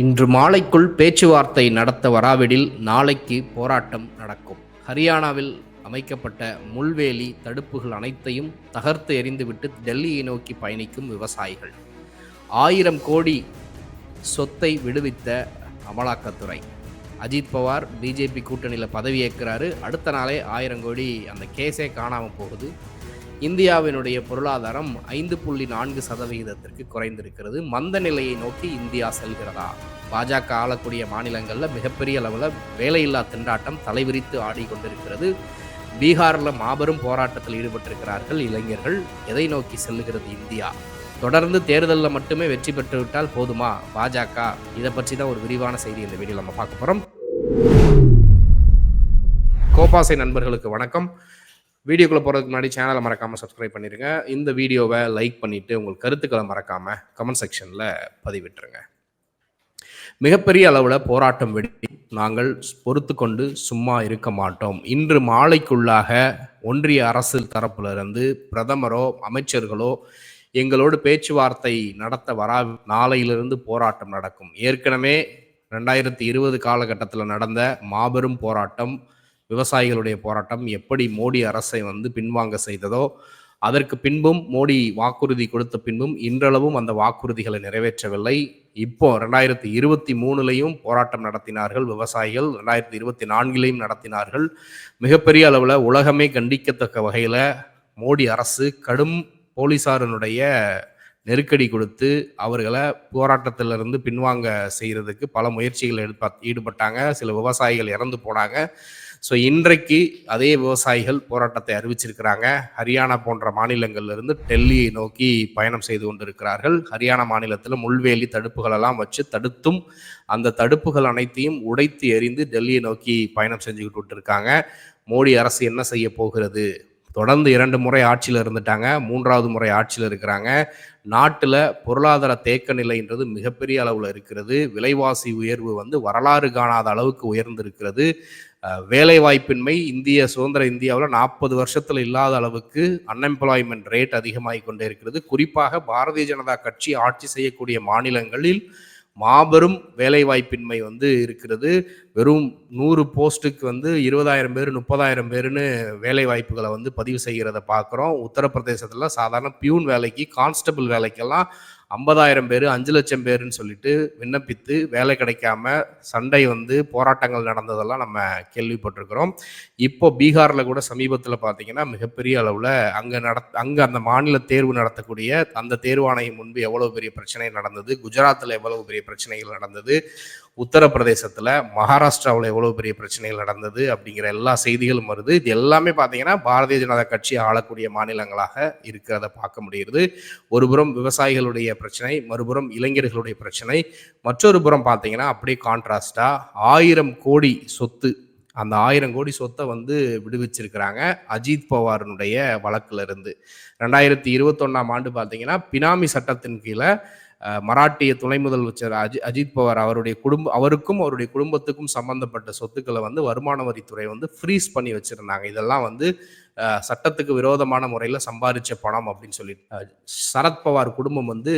இன்று மாலைக்குள் பேச்சுவார்த்தை நடத்த வராவிடில் நாளைக்கு போராட்டம் நடக்கும். ஹரியானாவில் அமைக்கப்பட்ட முள்வேலி தடுப்புகள் அனைத்தையும் தகர்த்து எறிந்துவிட்டு டெல்லியை நோக்கி பயணிக்கும் விவசாயிகள். ஆயிரம் கோடி சொத்தை விடுவித்த அமலாக்கத்துறை. அஜித் பவார் பிஜேபி கூட்டணியில் பதவியேற்கிறாரு அடுத்த நாளே ஆயிரம் கோடி அந்த கேஸே காணாமல் போகுது. இந்தியாவினுடைய பொருளாதாரம் ஐந்து புள்ளி நான்கு சதவிகிதத்திற்கு குறைந்திருக்கிறது. மந்த நிலையை நோக்கி இந்தியா செல்கிறதா? பாஜக ஆளக்கூடிய மாநிலங்களில் மிகப்பெரிய அளவில் வேலையில்லா திண்டாட்டம் தலைவிரித்து ஆடிக்கொண்டிருக்கிறது. பீகாரில் மாபெரும் போராட்டத்தில் ஈடுபட்டிருக்கிறார்கள் இளைஞர்கள். எதை நோக்கி செல்லுகிறது இந்தியா? தொடர்ந்து தேர்தலில் மட்டுமே வெற்றி பெற்றுவிட்டால் போதுமா? பாஜக இதை பற்றி தான் ஒரு விரிவான செய்தி இந்த வீடியோ நம்ம பார்க்க போகிறோம் கோபாசை நண்பர்களுக்கு வணக்கம். வீடியோக்குள்ளே போகிறதுக்கு முன்னாடி சேனலை மறக்காமல் சப்ஸ்கிரைப் பண்ணிடுங்க இந்த வீடியோவை லைக் பண்ணிவிட்டு உங்கள் கருத்துக்களை மறக்காமல் கமெண்ட் செக்ஷனில் பதிவிட்டுருங்க. மிகப்பெரிய அளவில் போராட்டம் வெடி நாங்கள் பொறுத்து கொண்டு சும்மா இருக்க மாட்டோம். இன்று மாலைக்குள்ளாக ஒன்றிய அரசு தரப்பிலிருந்து பிரதமரோ அமைச்சர்களோ எங்களோடு பேச்சுவார்த்தை நடத்த வரா நாளையிலிருந்து போராட்டம் நடக்கும். ஏற்கனவே ரெண்டாயிரத்தி இருபது காலகட்டத்தில் நடந்த மாபெரும் போராட்டம் விவசாயிகளுடைய போராட்டம் எப்படி மோடி அரசை வந்து பின்வாங்க செய்ததோ அதற்கு பின்பும் மோடி வாக்குறுதி கொடுத்த பின்பும் இன்றளவும் அந்த வாக்குறுதிகளை நிறைவேற்றவில்லை. இப்போ ரெண்டாயிரத்தி இருபத்தி மூணுலையும் போராட்டம் நடத்தினார்கள் விவசாயிகள் ரெண்டாயிரத்தி இருபத்தி நான்கிலையும் நடத்தினார்கள். மிகப்பெரிய அளவில் உலகமே கண்டிக்கத்தக்க வகையில் மோடி அரசு கடும் போலீசாரனுடைய நெருக்கடி கொடுத்து அவர்களை போராட்டத்திலிருந்து பின்வாங்க செய்கிறதுக்கு பல முயற்சிகள் எடுப்பா ஈடுபட்டாங்க. சில விவசாயிகள் இறந்து போனாங்க. ஸோ இன்றைக்கு அதே விவசாயிகள் போராட்டத்தை அறிவிச்சிருக்கிறாங்க. ஹரியானா போன்ற மாநிலங்கள்லேருந்து டெல்லியை நோக்கி பயணம் செய்து கொண்டிருக்கிறார்கள். ஹரியானா மாநிலத்தில் முள்வேலி தடுப்புகள் எல்லாம் வச்சு தடுத்தும் அந்த தடுப்புகள் அனைத்தையும் உடைத்து எறிந்து டெல்லியை நோக்கி பயணம் செஞ்சுக்கிட்டு இருக்காங்க மோடி அரசு என்ன செய்ய போகிறது? தொடர்ந்து இரண்டு முறை ஆட்சியில் இருந்துட்டாங்க. மூன்றாவது முறை ஆட்சியில் இருக்கிறாங்க. நாட்டில் பொருளாதார தேக்க நிலைன்றது மிகப்பெரிய அளவில் இருக்கிறது. விலைவாசி உயர்வு வந்து வரலாறு காணாத அளவுக்கு உயர்ந்திருக்கிறது. வேலைவாய்ப்பின்மை இந்திய சுதந்திர இந்தியாவில் நாற்பது வருஷத்தில் இல்லாத அளவுக்கு அன்எம்ப்ளாய்மெண்ட் ரேட் அதிகமாகி கொண்டே இருக்கிறது. குறிப்பாக பாரதிய ஜனதா கட்சி ஆட்சி செய்யக்கூடிய மாநிலங்களில் மாபெரும் வேலைவாய்ப்பின்மை வந்து இருக்கிறது. வெறும் நூறு போஸ்ட்டுக்கு வந்து இருபதாயிரம் பேர் முப்பதாயிரம் பேருன்னு வேலை வாய்ப்புகளை வந்து பதிவு செய்கிறத பார்க்குறோம். உத்தரப்பிரதேசத்தில் சாதாரண பியூன் வேலைக்கு கான்ஸ்டபிள் வேலைக்கெல்லாம் ஐம்பதாயிரம் பேர் அஞ்சு லட்சம் பேருன்னு சொல்லிட்டு விண்ணப்பித்து வேலை கிடைக்காம சண்டை வந்து போராட்டங்கள் நடந்ததெல்லாம் நம்ம கேள்விப்பட்டிருக்கிறோம். இப்போ பீகாரில் கூட சமீபத்தில் பார்த்தீங்கன்னா மிகப்பெரிய அளவில் அங்கே நட அங்கே அந்த மாநில தேர்வு நடத்தக்கூடிய அந்த தேர்வாணையம் முன்பு எவ்வளோ பெரிய பிரச்சனை நடந்தது குஜராத்தில் எவ்வளவு பெரிய பிரச்சனைகள் நடந்தது உத்தரப்பிரதேசத்தில் மகாராஷ்டிராவில் எவ்வளோ பெரிய பிரச்சனைகள் நடந்தது அப்படிங்கிற எல்லா செய்திகளும் வருது. இது எல்லாமே பார்த்தீங்கன்னா பாரதிய ஜனதா கட்சி ஆளக்கூடிய மாநிலங்களாக இருக்கிறத பார்க்க முடியுது ஒருபுறம் விவசாயிகளுடைய பிரச்சனை மறுபுறம் இளைஞர்களுடைய பிரச்சனை மற்றொரு புறம் பார்த்தீங்கன்னா அப்படியே கான்ட்ராஸ்டா ஆயிரம் கோடி சொத்து அந்த ஆயிரம் கோடி சொத்தை வந்து விடுவிச்சிருக்கிறாங்க அஜித் பவாரனுடைய வழக்கில் இருந்து. ரெண்டாயிரத்தி இருபத்தொன்னாம் ஆண்டு பார்த்தீங்கன்னா பினாமி சட்டத்தின் கீழே மராட்டிய துணை முதலமைச்சர் அஜி அஜித் பவார் அவருடைய குடும்ப அவருக்கும் அவருடைய குடும்பத்துக்கும் சம்பந்தப்பட்ட சொத்துக்களை வந்து வருமான வரித்துறை வந்து ஃப்ரீஸ் பண்ணி வச்சிருந்தாங்க. இதெல்லாம் வந்து சட்டத்துக்கு விரோதமான முறையில் சம்பாதிச்ச பணம் அப்படின்னு சொல்லி சரத்பவார் குடும்பம் வந்து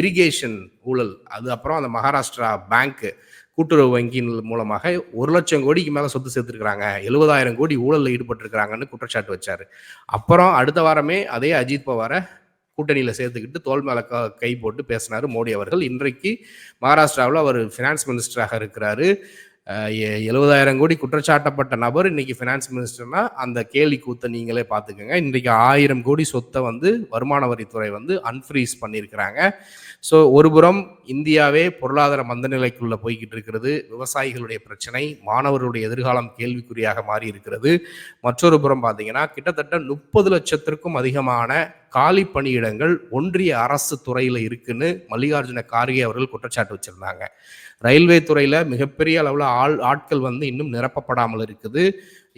இரிகேஷன் ஊழல் அது அப்புறம் அந்த மகாராஷ்டிரா பேங்க்கு கூட்டுறவு வங்கியின் மூலமாக ஒரு லட்சம் கோடிக்கு மேலே சொத்து சேர்த்துருக்குறாங்க. எழுபதாயிரம் கோடி ஊழலில் ஈடுபட்டிருக்கிறாங்கன்னு குற்றச்சாட்டு வச்சார். அப்புறம் அடுத்த வாரமே அதே அஜித் பவாரை கூட்டணியில் சேர்த்துக்கிட்டு தோல் மேலே கை போட்டு பேசினார் மோடி அவர்கள். இன்றைக்கு மகாராஷ்டிராவில் அவர் ஃபினான்ஸ் மினிஸ்டராக இருக்கிறாரு. எழுபதாயிரம் கோடி குற்றச்சாட்டப்பட்ட நபர் இன்னைக்கு ஃபினான்ஸ் மினிஸ்டர்னா அந்த கேலி கூத்தை நீங்களே பார்த்துக்கோங்க. இன்றைக்கு ஆயிரம் கோடி சொத்தை வந்து வருமான வரித்துறை வந்து அன்ஃப்ரீஸ் பண்ணியிருக்கிறாங்க. ஸோ ஒருபுறம் இந்தியாவே பொருளாதார மந்தநிலைக்குள்ளே போய்கிட்டு இருக்கிறது. விவசாயிகளுடைய பிரச்சனை மாணவர்களுடைய எதிர்காலம் கேள்விக்குறியாக மாறி இருக்கிறது மற்றொரு புறம் பார்த்தீங்கன்னா கிட்டத்தட்ட முப்பது லட்சத்திற்கும் அதிகமான காலி பணியிடங்கள் ஒன்றிய அரசு துறையில் இருக்குன்னு மல்லிகார்ஜுன கார்கே அவர்கள் குற்றச்சாட்டு வச்சிருந்தாங்க. ரயில்வே துறையில் மிகப்பெரிய அளவில் ஆள் ஆட்கள் வந்து இன்னும் நிரப்பப்படாமல் இருக்குது.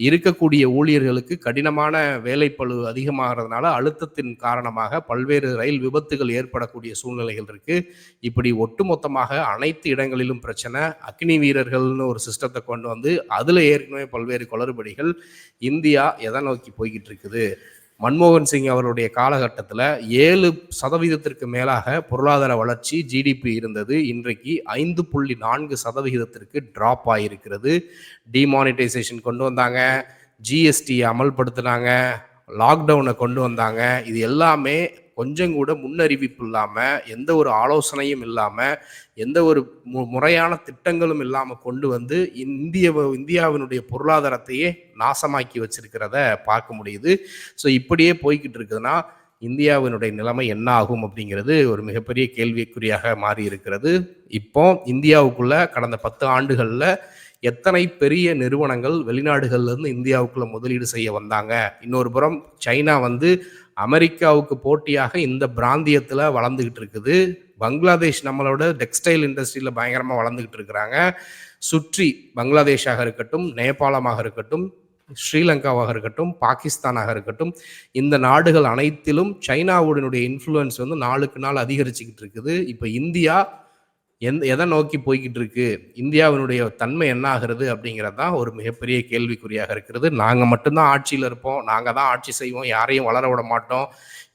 இருக்கக்கூடிய ஊழியர்களுக்கு கடினமான வேலைப்பழு அதிகமாகிறதுனால அழுத்தத்தின் காரணமாக பல்வேறு ரயில் விபத்துகள் ஏற்படக்கூடிய சூழ்நிலைகள் இருக்கு. இப்படி ஒட்டுமொத்தமாக அனைத்து இடங்களிலும் பிரச்சனை அக்னி வீரர்கள்னு ஒரு சிஸ்டத்தை கொண்டு வந்து அதில் ஏற்கனவே பல்வேறு குளறுபடிகள் இந்தியா எதை நோக்கி போய்கிட்டு இருக்குது? மன்மோகன் சிங் அவருடைய காலகட்டத்தில் ஏழு சதவீதத்திற்கு மேலாக பொருளாதார வளர்ச்சி ஜிடிபி இருந்தது. இன்றைக்கு ஐந்து புள்ளி நான்கு சதவிகிதத்திற்கு ட்ராப் ஆகியிருக்கிறது டிமானிட்டைசேஷன் கொண்டு வந்தாங்க. ஜிஎஸ்டி அமல்படுத்தினாங்க. லாக்டவுனை கொண்டு வந்தாங்க. இது எல்லாமே கொஞ்சம் கூட முன்னறிவிப்பு இல்லாமல் எந்த ஒரு ஆலோசனையும் இல்லாமல் எந்த ஒரு மு முறையான திட்டங்களும் இல்லாமல் கொண்டு வந்து இந்திய இந்தியாவினுடைய பொருளாதாரத்தையே நாசமாக்கி வச்சிருக்கிறத பார்க்க முடியுது. ஸோ இப்படியே போய்கிட்டு இருக்குதுன்னா இந்தியாவினுடைய நிலைமை என்ன ஆகும் அப்படிங்கிறது ஒரு மிகப்பெரிய கேள்விக்குறியாக மாறி இருக்கிறது இப்போ இந்தியாவுக்குள்ள கடந்த பத்து ஆண்டுகளில் எத்தனை பெரிய நிறுவனங்கள் வெளிநாடுகள்லேருந்து இந்தியாவுக்குள்ள முதலீடு செய்ய வந்தாங்க? இன்னொரு புறம் சைனா வந்து அமெரிக்காவுக்கு போட்டியாக இந்த பிராந்தியத்தில் வளர்ந்துக்கிட்டு இருக்குது. பங்களாதேஷ் நம்மளோட டெக்ஸ்டைல் இண்டஸ்ட்ரியில் பயங்கரமாக வளர்ந்துக்கிட்டு இருக்கிறாங்க. சுற்றி பங்களாதேஷாக இருக்கட்டும் நேபாளமாக இருக்கட்டும் ஸ்ரீலங்காவாக இருக்கட்டும் பாகிஸ்தானாக இருக்கட்டும் இந்த நாடுகள் அனைத்திலும் சைனாவுடனுடைய இன்ஃப்ளூயன்ஸ் வந்து நாளுக்கு நாள் அதிகரிச்சுக்கிட்டு இருக்குது. இப்போ இந்தியா எந்த எதை நோக்கி போய்கிட்டு இருக்கு இந்தியாவினுடைய தன்மை என்ன ஆகிறது அப்படிங்கிறது தான் ஒரு மிகப்பெரிய கேள்விக்குறியாக இருக்கிறது. நாங்கள் மட்டும்தான் ஆட்சியில் இருப்போம். நாங்கள் தான் ஆட்சி செய்வோம். யாரையும் வளர விட மாட்டோம்.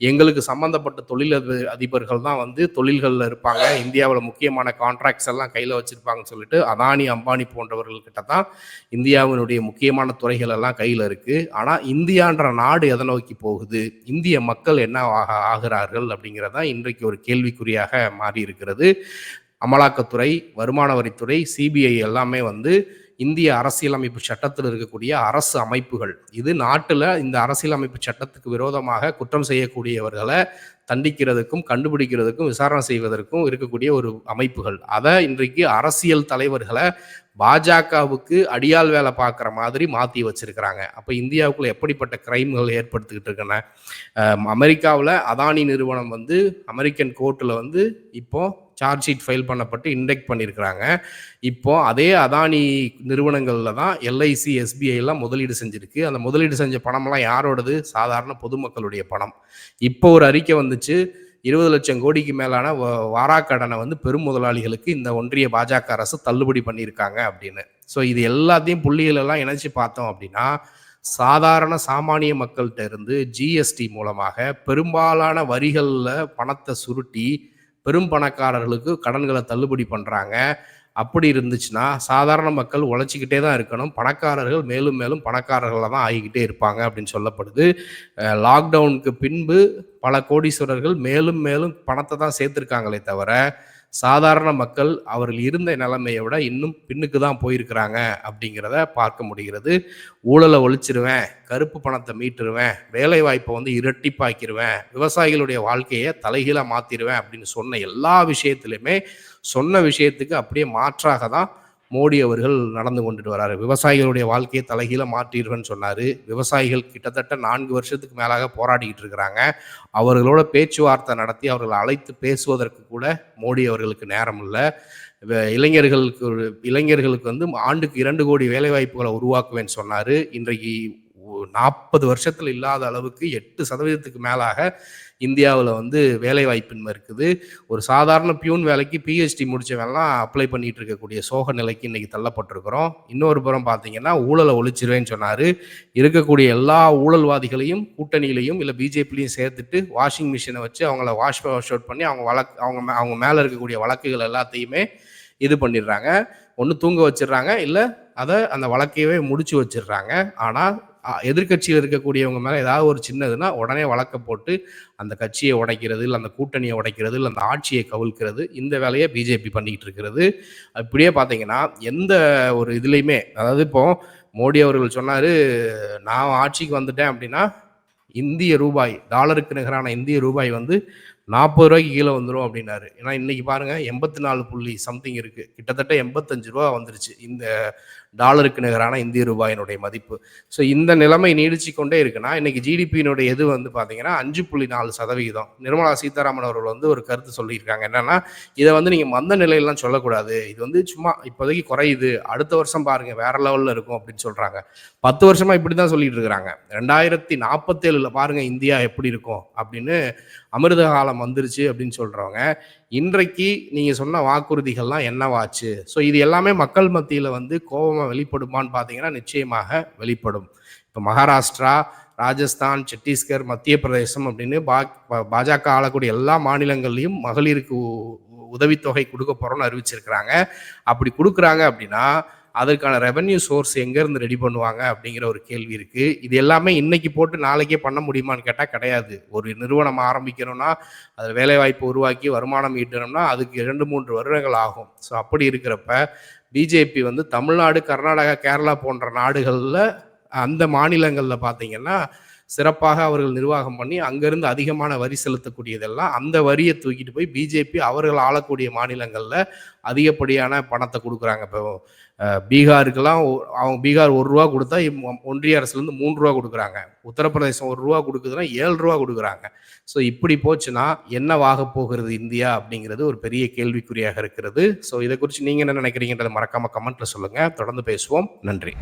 எங்களுக்கு சம்மந்தப்பட்ட தொழில் அதிபர்கள் தான் வந்து தொழில்களில் இருப்பாங்க. இந்தியாவில் முக்கியமான கான்ட்ராக்ட்ஸ் எல்லாம் கையில் வச்சுருப்பாங்கன்னு சொல்லிட்டு அதானி அம்பானி போன்றவர்கள்கிட்ட தான் இந்தியாவினுடைய முக்கியமான துறைகள் எல்லாம் கையில் இருக்குது ஆனால் இந்தியான்ற நாடு எதை நோக்கி போகுது? இந்திய மக்கள் என்ன ஆக ஆகிறார்கள் அப்படிங்கிறதான் இன்றைக்கு ஒரு கேள்விக்குறியாக மாறி இருக்கிறது. அமலாக்கத்துறை வருமான வரித்துறை சிபிஐ எல்லாமே வந்து இந்திய அரசியலமைப்பு சட்டத்தில் இருக்கக்கூடிய அரசு அமைப்புகள். இது நாட்டில் இந்த அரசியலமைப்பு சட்டத்துக்கு விரோதமாக குற்றம் செய்யக்கூடியவர்களை தண்டிக்கிறதுக்கும் கண்டுபிடிக்கிறதுக்கும் விசாரணை செய்வதற்கும் இருக்கக்கூடிய ஒரு அமைப்புகள். அதை இன்றைக்கு அரசியல் தலைவர்களை பாஜகவுக்கு அடியால் வேலை பார்க்குற மாதிரி மாற்றி வச்சிருக்கிறாங்க. அப்போ இந்தியாவுக்குள்ள எப்படிப்பட்ட கிரைம்கள் ஏற்படுத்திக்கிட்டு இருக்கன? அமெரிக்காவில் அதானி நிறுவனம் வந்து அமெரிக்கன் கோர்ட்டில் வந்து இப்போது சார்ஜ் ஷீட் ஃபைல் பண்ணப்பட்டு இண்டெக்ட் பண்ணியிருக்கிறாங்க இப்போ அதே அதானி நிறுவனங்களில் தான் எல்ஐசி எஸ்பிஐலாம் முதலீடு செஞ்சுருக்கு. அந்த முதலீடு செஞ்ச பணமெல்லாம் யாரோடது? சாதாரண பொதுமக்களுடைய பணம். இப்போ ஒரு அறிக்கை வந்துச்சு இருபது லட்சம் கோடிக்கு மேலான வாராக்கடனை வந்து பெரும் முதலாளிகளுக்கு இந்த ஒன்றிய பாஜக அரசு தள்ளுபடி பண்ணியிருக்காங்க அப்படின்னு. ஸோ இது எல்லாத்தையும் புள்ளிகளெல்லாம் இணைச்சி பார்த்தோம் அப்படின்னா சாதாரண சாமானிய மக்கள்கிட்ட இருந்து ஜிஎஸ்டி மூலமாக பெரும்பாலான வரிகளில் பணத்தை சுருட்டி பெரும் பணக்காரர்களுக்கு கடன்களை தள்ளுபடி பண்ணுறாங்க அப்படி இருந்துச்சுன்னா சாதாரண மக்கள் உழைச்சிக்கிட்டே தான் இருக்கணும். பணக்காரர்கள் மேலும் மேலும் பணக்காரர்களாக தான் ஆகிக்கிட்டே இருப்பாங்க அப்படின்னு சொல்லப்படுது. லாக்டவுனுக்கு பின்பு பல கோடீஸ்வரர்கள் மேலும் மேலும் பணத்தை தான் சேர்த்துருக்காங்களே தவிர சாதாரண மக்கள் அவர்கள் இருந்த நிலைமையை விட இன்னும் பின்னுக்கு தான் போயிருக்கிறாங்க அப்படிங்கிறத பார்க்க முடிகிறது. ஊழலை ஒழிச்சிருவேன் கருப்பு பணத்தை மீட்டுருவேன் வேலை வாய்ப்பை வந்து இரட்டிப்பாக்கிடுவேன் விவசாயிகளுடைய வாழ்க்கையை தலைகீழாக மாற்றிடுவேன் அப்படின்னு சொன்ன எல்லா விஷயத்துலையுமே சொன்ன விஷயத்துக்கு அப்படியே மாற்றாக தான் மோடி அவர்கள் நடந்து கொண்டுட்டு வராரு. விவசாயிகளுடைய வாழ்க்கையை தலைகீழ மாற்றிடுவேன்னு சொன்னார். விவசாயிகள் கிட்டத்தட்ட நான்கு வருஷத்துக்கு மேலாக போராடிக்கிட்டு இருக்கிறாங்க. அவர்களோட பேச்சுவார்த்தை நடத்தி அவர்களை அழைத்து பேசுவதற்கு கூட மோடி அவர்களுக்கு நேரம் இல்லை. இளைஞர்களுக்கு இளைஞர்களுக்கு வந்து ஆண்டுக்கு இரண்டு கோடி வேலைவாய்ப்புகளை உருவாக்குவேன்னு சொன்னார். இன்றைக்கு நாற்பது வருஷத்தில் இல்லாத அளவுக்கு எட்டு சதவீதத்துக்கு மேலாக இந்தியாவில் வந்து வேலைவாய்ப்பின்மை இருக்குது. ஒரு சாதாரண பியூன் வேலைக்கு பிஹெச்டி முடித்தவெல்லாம் அப்ளை பண்ணிட்டு இருக்கக்கூடிய சோக நிலைக்கு இன்னைக்கு தள்ளப்பட்டிருக்கிறோம். இன்னொரு புறம் பார்த்தீங்கன்னா ஊழலை ஒழிச்சிருவேன்னு சொன்னார். இருக்கக்கூடிய எல்லா ஊழல்வாதிகளையும் கூட்டணியிலையும் இல்லை பிஜேபிலையும் சேர்த்துட்டு வாஷிங் மிஷினை வச்சு அவங்கள வாஷ் வாஷ் அவுட் பண்ணி அவங்க வழக்கு அவங்க அவங்க மேலே இருக்கக்கூடிய வழக்குகள் எல்லாத்தையுமே இது பண்ணிடுறாங்க. ஒன்று தூங்க வச்சிடுறாங்க இல்லை அதை அந்த வழக்கையவே முடிச்சு வச்சிடுறாங்க. ஆனால் எதிர்கட்சியில் இருக்கக்கூடியவங்க மேலே ஏதாவது ஒரு சின்னதுன்னா உடனே வழக்க போட்டு அந்த கட்சியை உடைக்கிறது இல்லை அந்த கூட்டணியை உடைக்கிறது இல்லை அந்த ஆட்சியை கவிழ்க்கிறது இந்த வேலையை பிஜேபி பண்ணிக்கிட்டு இருக்கிறது. இப்படியே பார்த்தீங்கன்னா எந்த ஒரு இதுலேயுமே அதாவது இப்போ மோடி அவர்கள் சொன்னார் நான் ஆட்சிக்கு வந்துட்டேன் அப்படின்னா இந்திய ரூபாய் டாலருக்கு நிகரான இந்திய ரூபாய் வந்து நாற்பது ரூபாய்க்கு கீழே வந்துடும் அப்படின்னாரு. ஏன்னா இன்னைக்கு பாருங்க எண்பத்தி நாலு புள்ளி சம்திங் இருக்கு. கிட்டத்தட்ட எண்பத்தஞ்சு ரூபா வந்துருச்சு. இந்த டாலருக்கு நிகரான இந்திய ரூபாயினுடைய மதிப்பு. ஸோ இந்த நிலைமை நீடிச்சு கொண்டே இருக்குன்னா இன்னைக்கு ஜிடிபியினுடைய இது வந்து பார்த்தீங்கன்னா அஞ்சு புள்ளி நாலு சதவிகிதம். நிர்மலா சீதாராமன் அவர்கள் வந்து ஒரு கருத்து சொல்லியிருக்காங்க. என்னன்னா இதை வந்து நீங்கள் மந்த நிலையெல்லாம் சொல்லக்கூடாது. இது வந்து சும்மா இப்போதைக்கு குறையுது. அடுத்த வருஷம் பாருங்க வேற லெவலில் இருக்கும் அப்படின்னு சொல்றாங்க. பத்து வருஷமா இப்படி தான் சொல்லிட்டு இருக்கிறாங்க. ரெண்டாயிரத்தி நாற்பத்தேழுல பாருங்க இந்தியா எப்படி இருக்கும் அப்படின்னு அமிர்த காலம் வந்துருச்சு அப்படின்னு சொல்றவங்க இன்றைக்கு நீங்க சொன்ன வாக்குறுதிகள்லாம் என்னவாச்சு? ஸோ இது எல்லாமே மக்கள் மத்தியில் வந்து கோபமாக வெளிப்படுமான்னு பார்த்தீங்கன்னா நிச்சயமாக வெளிப்படும். இப்போ மகாராஷ்டிரா ராஜஸ்தான் சத்தீஸ்கர் மத்திய பிரதேசம் அப்படின்னு பா பாஜக ஆளக்கூடிய எல்லா மாநிலங்கள்லையும் மகளிருக்கு உதவித்தொகை கொடுக்க போகிறோம்னு அறிவிச்சிருக்கிறாங்க. அப்படி கொடுக்குறாங்க அப்படின்னா அதற்கான ரெவன்யூ சோர்ஸ் எங்கேருந்து ரெடி பண்ணுவாங்க அப்படிங்கிற ஒரு கேள்வி இருக்குது இது எல்லாமே இன்னைக்கு போட்டு நாளைக்கே பண்ண முடியுமான்னு கேட்டால் கிடையாது. ஒரு நிறுவனம் ஆரம்பிக்கணும்னா அதில் வேலைவாய்ப்பு உருவாக்கி வருமானம் ஈட்டணும்னா அதுக்கு இரண்டு மூன்று வருடங்கள் ஆகும். ஸோ அப்படி இருக்கிறப்ப பிஜேபி வந்து தமிழ்நாடு கர்நாடகா கேரளா போன்ற நாடுகளில் அந்த மாநிலங்களில் பார்த்தீங்கன்னா சிறப்பாக அவர்கள் நிர்வாகம் பண்ணி அங்கேருந்து அதிகமான வரி செலுத்தக்கூடியதெல்லாம் அந்த வரியை தூக்கிட்டு போய் பிஜேபி அவர்கள் ஆளக்கூடிய மாநிலங்களில் அதிகப்படியான பணத்தை கொடுக்குறாங்க. இப்போ பீகாருக்கெல்லாம் அவங்க பீகார் ஒரு ரூபா கொடுத்தா ஒன்றிய அரசுலேருந்து மூன்று ரூபா கொடுக்குறாங்க. உத்தரப்பிரதேசம் ஒரு ரூபா கொடுக்குதுன்னா ஏழு ரூபா கொடுக்குறாங்க. ஸோ இப்படி போச்சுன்னா என்னவாக போகிறது இந்தியா அப்படிங்கிறது ஒரு பெரிய கேள்விக்குறியாக இருக்கிறது. ஸோ இதை குறித்து நீங்கள் என்ன நினைக்கிறீங்கன்றதை மறக்காமல் கமெண்ட்டில் சொல்லுங்கள் தொடர்ந்து பேசுவோம். நன்றி.